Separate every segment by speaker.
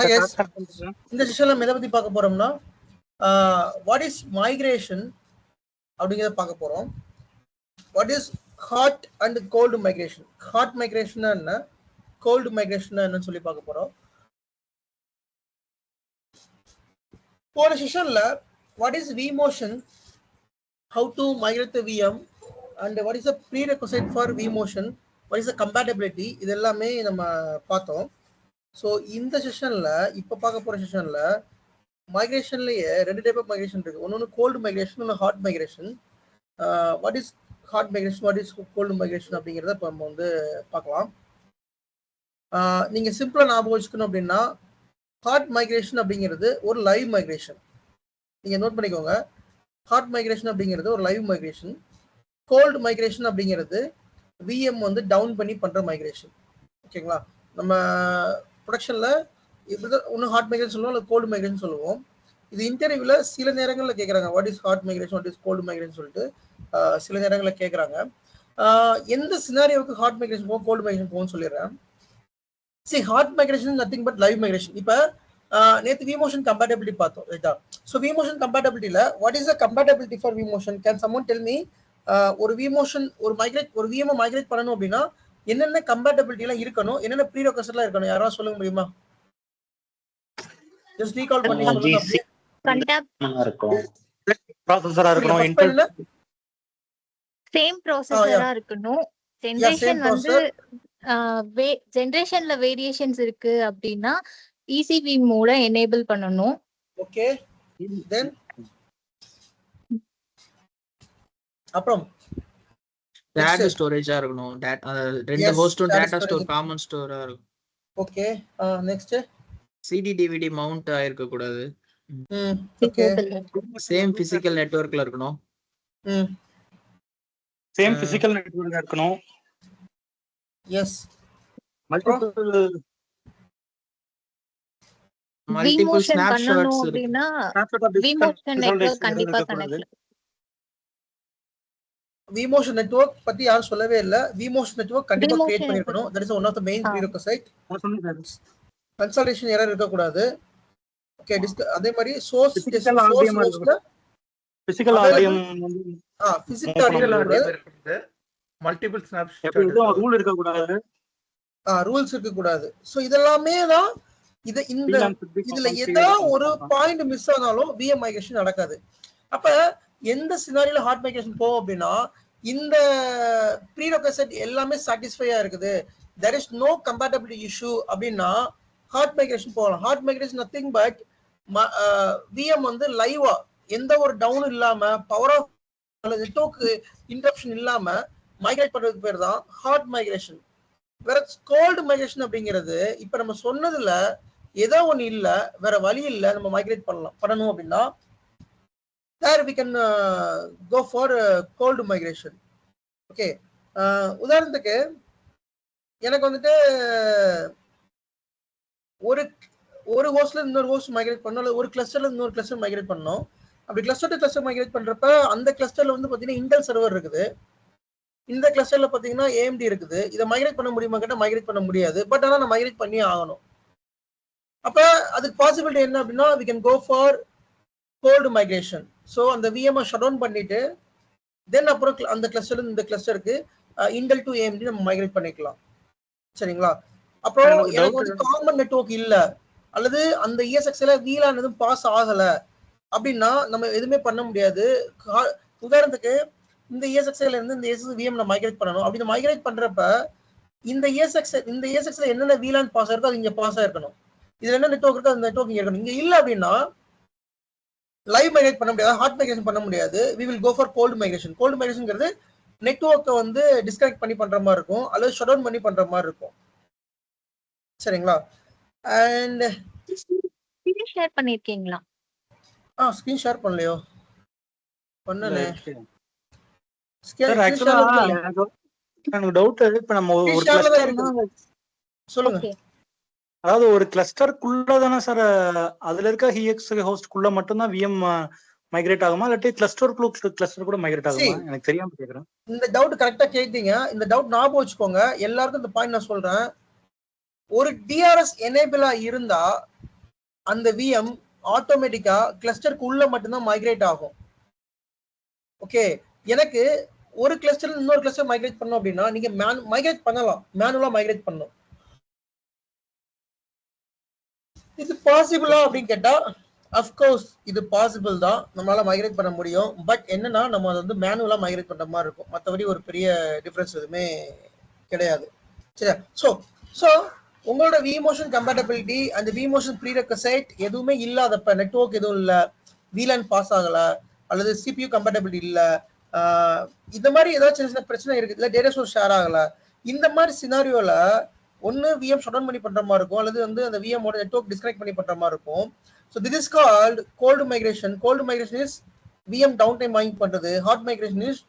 Speaker 1: இந்த செஷன்ல எதை பத்தி பார்க்க போறோம்னா வாட் இஸ் மைக்ரேஷன் அப்படிங்கறத பார்க்க போறோம். What is hot and cold migration hot migration என்ன? கோல்டு மைக்ரேஷன் என்னன்னு சொல்லி பார்க்க போறோம். போன செஷன்ல what is vMotion how to migrate VM and what is the prerequisite for vMotion what is the compatibility இது எல்லாமே நம்ம பார்த்தோம். ஸோ இந்த செஷன்ல இப்போ பார்க்க போற செஷன்ல மைக்ரேஷன்லயே ரெண்டு டைப் ஆஃப் மைக்ரேஷன் இருக்கு. ஒன்று ஒன்று கோல்டு மைக்ரேஷன் ஒன்று hot migration what is hot migration what is cold migration அப்படிங்கிறத இப்போ நம்ம வந்து பார்க்கலாம். நீங்கள் சிம்பிளாக ஞாபகம் வச்சுக்கணும் அப்படின்னா ஹாட் மைக்ரேஷன் அப்படிங்கிறது ஒரு லைவ் மைக்ரேஷன் நீங்கள் நோட் பண்ணிக்கோங்க. ஹாட் மைக்ரேஷன் அப்படிங்கிறது ஒரு லைவ் மைக்ரேஷன் கோல்டு மைக்ரேஷன் அப்படிங்கிறது விஎம் வந்து டவுன் பண்ணி பண்ணுற மைக்ரேஷன் ஓகேங்களா? நம்ம ப்ரொடக்ஷனில் இப்படிதான் ஒன்று ஹார்ட் மைக்ரேஷன் சொல்லுவோம் இல்லை கோல்டு மைக்ரேஷன் சொல்லுவோம். இது இன்டர்வியூவில் சில நேரங்களில் கேட்குறாங்க what is hard migration what is cold migration சொல்லிட்டு சில நேரங்களில் கேட்குறாங்க எந்த சினாரியோவுக்கு ஹார்ட் மைக்ரேஷன் போகும் கோல்டு மைக்ரேஷன் போகும்னு சொல்லிடுறேன். See hard migration nothing but live migration இப்போ நேற்று விமோஷன் கம்பேட்டபிலிட்டி பார்த்தோம் ரைட்டா so vMotion கம்பேட்டபிலிட்டியில் what is the compatibility for vMotion can someone tell me ஒரு விமோஷன் ஒரு மைக்ரேட் ஒரு விஎம்ஐ மைக்ரேட் பண்ணணும் அப்படின்னா என்னென்ன கம்பேட்டபிலிட்டி எல்லாம் இருக்கணும்? என்னென்ன ப்ரீ எல்லாம் இருக்கணும்? யாராவது சொல்ல முடியுமா? ஜஸ்ட் ரீகால் பண்ணி.
Speaker 2: இருக்கும்.
Speaker 3: ப்ராசஸரா இருக்கணும் இன்டெல்?
Speaker 4: சேம் ப்ராசஸரா இருக்கணும். ஜெனரேஷன் வந்து ஜெனரேஷன்ல வேரியேஷன்ஸ் இருக்கு அப்படின்னா இசிவி மோட எனேபிள் பண்ணணும்.
Speaker 1: ஓகே தென் அப்புறம்?
Speaker 3: டேட்டா. ஸ்டோரேஜா இருக்கணும். ரெண்டு ஹோஸ்டும் டேட்டா ஸ்டோர். காமன் ஸ்டோரா இருக்கும்
Speaker 1: okay next
Speaker 3: CD DVD mount ஆயிருக்க கூடாது
Speaker 1: ம் ஓகே
Speaker 3: சேம் பிசிக்கல் நெட்வொர்க்ல இருக்கணும்.
Speaker 1: ம்.
Speaker 5: சேம் பிசிக்கல் நெட்வொர்க் இருக்கணும்.
Speaker 1: Yes
Speaker 5: multiple
Speaker 3: multiple snapshots
Speaker 5: of physical
Speaker 4: vMotion network கண்டிப்பா. கனெக்ட்
Speaker 1: விமோஷன் நெட்வொர்க் பத்தி யாரும் சொல்லவே இல்ல. விமோஷன் நெட்வொர்க் கண்டிப்பா கிரியேட் பண்ணிருக்கணும் that is one of the main. Prerequisite consultation error இருக்க கூடாது ஓகே அதே மாதிரி source
Speaker 5: physical audio
Speaker 1: ah physical audio
Speaker 6: multiple
Speaker 5: எதுவும் ரூல் இருக்க கூடாது
Speaker 1: ஆ ரூல்ஸ் இருக்க கூடாது சோ இதெல்லாமே தான் இது இந்த இதுல ஏதோ ஒரு பாயிண்ட் மிஸ் ஆனாலும் விஎம் மைக்ரேஷன் நடக்காது. அப்ப எந்த சினாரியில ஹார்ட் மைக்ரேஷன் போகும் அப்படின்னா இந்த ப்ரீரொகசெட் எல்லாமே சாட்டிஸ்ஃபையா இருக்குது. There is no compatibility issue அப்படின்னா ஹார்ட் மைக்ரேஷன் போகலாம். Hard migration nothing but VM வந்து லைவா எந்த ஒரு டவுனும் இல்லாம பவர் ஆஃப் அல்லது டோக்கு இன்டரப்ஷன் இல்லாம மைக்ரேட் பண்றதுக்கு பேர் தான் ஹார்ட் மைக்ரேஷன் வேற கோல்டு மைக்ரேஷன் அப்படிங்கிறது இப்ப நம்ம சொன்னதுல ஏதோ ஒண்ணு இல்ல வேற வழி இல்ல நம்ம மைக்ரேட் பண்ணலாம் பண்ணணும் அப்படின்னா there we can go for cold migration okay உதாரணத்துக்கு எனக்கு வந்துட்டு ஒரு ஒரு ஹோஸ்ட்ல இன்னொரு ஹோஸ்ட் மைக்ரேட் பண்ணணும் அல்லது ஒரு கிளஸ்டர்ல இன்னொரு கிளஸ்டர் மைக்ரேட் பண்ணோம் அப்படி கிளஸ்டர் டு கிளஸ்டர் மைக்ரேட் பண்றப்ப அந்த கிளஸ்டர்ல வந்து பாத்தீங்கன்னா இன்டெல் சர்வர் இருக்குது. இந்த கிளஸ்டர்ல பாத்தீங்கன்னா ஏஎம்டி இருக்குது. இதை மைக்ரேட் பண்ண முடியுமா கேட்டால் மைக்ரேட் பண்ண முடியாது. பட் ஆனால் நான் மைக்ரேட் பண்ணி ஆகணும். அப்ப அதுக்கு பாசிபிலிட்டி என்ன அப்படின்னா we can go for cold migration so அந்த விஎம்ஐ ஷட் டவுன் பண்ணிட்டு தென் அப்புறம் அந்த கிளஸ்டர் இந்த கிளஸ்டருக்கு இன்டெல் டு ஏஎம்டி நம்ம மைக்ரேட் பண்ணிக்கலாம். சரிங்களா? அப்புறம்
Speaker 5: எனக்கு
Speaker 1: வந்து காமன் நெட்வொர்க் இல்ல. அல்லது அந்த இஎஸ்எக்ஸ்ல வீலான் எதுவும் பாஸ் ஆகல. அப்படின்னா நம்ம எதுவுமே பண்ண முடியாது. உதாரணத்துக்கு இந்த இஎஸ்எக்ஸ்ல இருந்து இந்த இஎஸ்எஸ் விஎம் நம்ம மைக்ரேட் பண்ணணும். அப்படி மைக்ரேட் பண்றப்ப இந்த இஎஸ்எக்ஸ் இந்த இஎஸ்எக்ஸ்ல என்னென்ன வீலான் பாஸ் இருக்கோ அது இங்க பாஸ் ஆயிருக்கணும் இதுல என்ன நெட்வொர்க் இருக்கோ அந்த நெட்வொர்க் இங்க இருக்கணும். இங்க இல்ல அப்படின்னா லைவ் மைக்ரேட் பண்ண முடியாது ஹாட் மைக்ரேஷன் பண்ண முடியாது. We will go for cold migration cold மைக்ரேஷன்ங்கிறது நெட்வொர்க்கை வந்து டிஸ்கனெக்ட் பண்ணி பண்ற மாதிரி இருக்கும் அல்லது ஷட் டவுன் பண்ணி பண்ற மாதிரி இருக்கும். சரிங்களா? அண்ட்
Speaker 4: ஷேர் பண்ணிருக்கீங்களா?
Speaker 1: ஆ ஸ்கிரீன் ஷேர் பண்ணலையோ? பண்ணலே.
Speaker 5: ஆக்சுவலா எனக்கு டவுட் இப்ப நம்ம
Speaker 1: சொல்லுங்க.
Speaker 5: அதாவது ஒரு கிளஸ்டருக்குள்ள தானே சார் அதுல இருக்க ஹிஎக்ஸ் ஹோஸ்ட்குள்ள மட்டும்தான் விஎம் மைக்ரேட் ஆகுமா? இல்லாட்டி கிளஸ்டருக்குள்ள கிளஸ்டர் கூட மைக்ரேட் ஆகுமா. எனக்கு தெரியாம கேக்குறேன்.
Speaker 1: இந்த டவுட் கரெக்டா கேட்டீங்க. இந்த டவுட் ஞாபகம் வச்சுக்கோங்க. எல்லாருக்கும் இந்த பாயிண்ட் நான் சொல்றேன். ஒரு டிஆர்எஸ் எனேபிளா இருந்தா அந்த விஎம் ஆட்டோமேட்டிக்கா கிளஸ்டருக்கு உள்ள மட்டும்தான் மைக்ரேட் ஆகும். ஓகே எனக்கு ஒரு கிளஸ்டர் இன்னொரு கிளஸ்டர் மைக்ரேட் பண்ணோம் அப்படின்னா நீங்க மேன் மைக்ரேட் பண்ணலாம். மேனுவலா மைக்ரேட் பண்ணணும். இது பாசிபிளா அப்படின்னு கேட்டா அஃப்கோர்ஸ் இது பாசிபிள் தான். நம்மளால மைக்ரேட் பண்ண முடியும். பட் என்னன்னா நம்ம அதை வந்து மேனுவலா மைக்ரேட் பண்ற மாதிரி இருக்கும். மற்றபடி ஒரு பெரிய டிஃபரன்ஸ் எதுவுமே கிடையாது. சரியா? ஸோ ஸோ உங்களோட விமோஷன் கம்பேட்டபிலிட்டி அந்த விமோஷன் ப்ரீரெக்கசைட் எதுவுமே இல்லாதப்ப நெட்ஒர்க் எதுவும் இல்லை. வீலன் பாஸ் ஆகலை. அல்லது சிபியூ கம்பேட்டபிலிட்டி இல்லை. இந்த மாதிரி ஏதாவது சின்ன சின்ன பிரச்சனை இருக்குது இல்லை டேட்டா சோர்ஸ் ஷேர் ஆகலை. இந்த மாதிரி சினாரியோவில் ஒன்று விஎம் ஷட் பண்ணி பண்ற மாதிரி இருக்கும். அல்லது வந்து அந்த VM ஓட நெட்ஒர்க் டிஸ்கனெக்ட் பண்ணி பண்ற மாதிரி இருக்கும். So this is called cold migration cold migration is VM downtime வாங்கி பண்றது. Hot migration is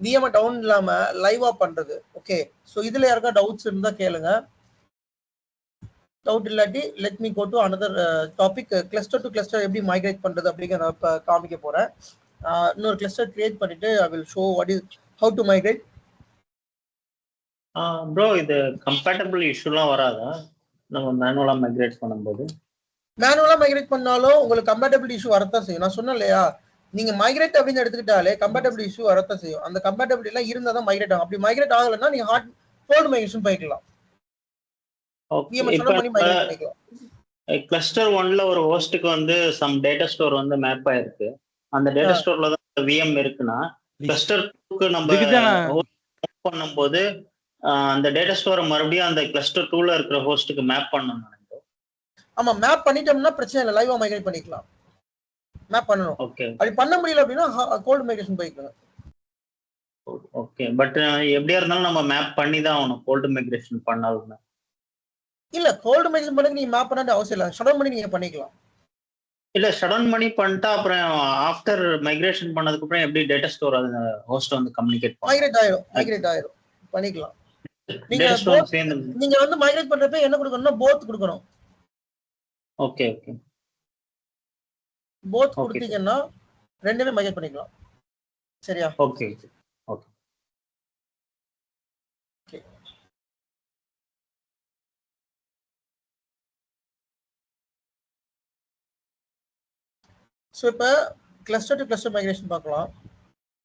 Speaker 1: VM down இல்லாம லைவா பண்றது. ஓகே ஸோ இதுல யாருக்கா டவுட்ஸ் இருந்தா கேளுங்க. டவுட் இல்லாட்டி let me go to another topic cluster to cluster எப்படி மைக்ரேட் பண்றது அப்படிங்கிற நான் காமிக்க போறேன். இன்னொரு கிளஸ்டர் கிரியேட் பண்ணிட்டு I will show what is how to migrate
Speaker 2: bro இது கம்பேட்டபிள் இஷ்யூலாம் வராதா? நம்ம மேனுவலா மைக்ரேட் பண்ணும்போது?
Speaker 1: மேனுவலா மைக்ரேட் பண்ணாலும் உங்களுக்கு கம்பேட்டபிலிட்டி இஷ்யூ வரத்தான் செய்யும். நான் சொன்னேன் இல்லையா? நீங்க மைக்ரேட் அப்படின்னு எடுத்துக்கிட்டாலே கம்பேட்டபிலிட்டி இஷ்யூ வரத்தான் செய்யும். அந்த கம்பேட்டபிலிட்டி எல்லாம் இருந்தா தான் மைக்ரேட் ஆகும். அப்படி மைக்ரேட் ஆகலைன்னா நீங்க ஹார்ட் ஃபோல்டு மைக்ரேஷன் போய்க்கலாம். விஎம்எஸ்
Speaker 2: இப்போ
Speaker 1: பண்ணி மைக்ரேட் பண்ணிக்கலாம்.
Speaker 2: கிளஸ்டர் ஒன்ல ஒரு ஹோஸ்ட்டுக்கு வந்து சம் டேட்டா ஸ்டோர் வந்து மேப் ஆயிருக்கு. அந்த டேட்டா. ஸ்டோர்ல தான் விஎம் இருக்குன்னா கிளஸ்டர் நம்ம பண்ணும்போது அந்த டேட்டா ஸ்டோரை மறுபடியும் அந்த கிளஸ்டர் டூல இருக்கிற ஹோஸ்ட்டுக்கு மேப் பண்ணணும்
Speaker 1: ஆமா மேப் பண்ணிட்டோம்னா பிரச்சனை இல்லை. லைவா மைக்ரேட் பண்ணிக்கலாம். மேப் பண்ணணும்.
Speaker 2: ஓகே
Speaker 1: அப்படி பண்ண முடியல அப்படின்னா கோல்டு மைக்ரேஷன் போய்க்கலாம்.
Speaker 2: ஓகே பட் எப்படியா இருந்தாலும் நம்ம மேப் பண்ணி தான் ஆகணும். கோல்டு மைக்ரேஷன் பண்ணாலும்
Speaker 1: இல்ல கோல்டு மைக்ரேஷன் பண்ணி நீங்க மேப் பண்ண அவசியம் இல்லை. ஷட் பண்ணி நீங்க பண்ணிக்கலாம்.
Speaker 2: இல்ல ஷடன் பண்ணி பண்ணிட்டா அப்புறம் ஆஃப்டர் மைக்ரேஷன் பண்ணதுக்கு அப்புறம் எப்படி டேட்டா ஸ்டோர் அது ஹோஸ்ட் வந்து கம்யூனிகேட்
Speaker 1: மைக்ரேட் ஆயிரும். மைக்ரேட் ஆயிரும். பண்ணிக்கலாம். நீங்க நீங்க வந்து மைக்ரேட் பண்றப்ப என்ன கொடுக்கணும்னா போத் கொடுக்கணும்.
Speaker 2: Okay okay
Speaker 1: both. கொடுத்தீங்கன்னா ரெண்டுமே மைக்ரேட் பண்ணிக்கலாம். சரியா?
Speaker 2: ஓகே ஓகே
Speaker 1: ஸோ இப்போ கிளஸ்டர் டு கிளஸ்டர் மைக்ரேஷன் பார்க்கலாம்.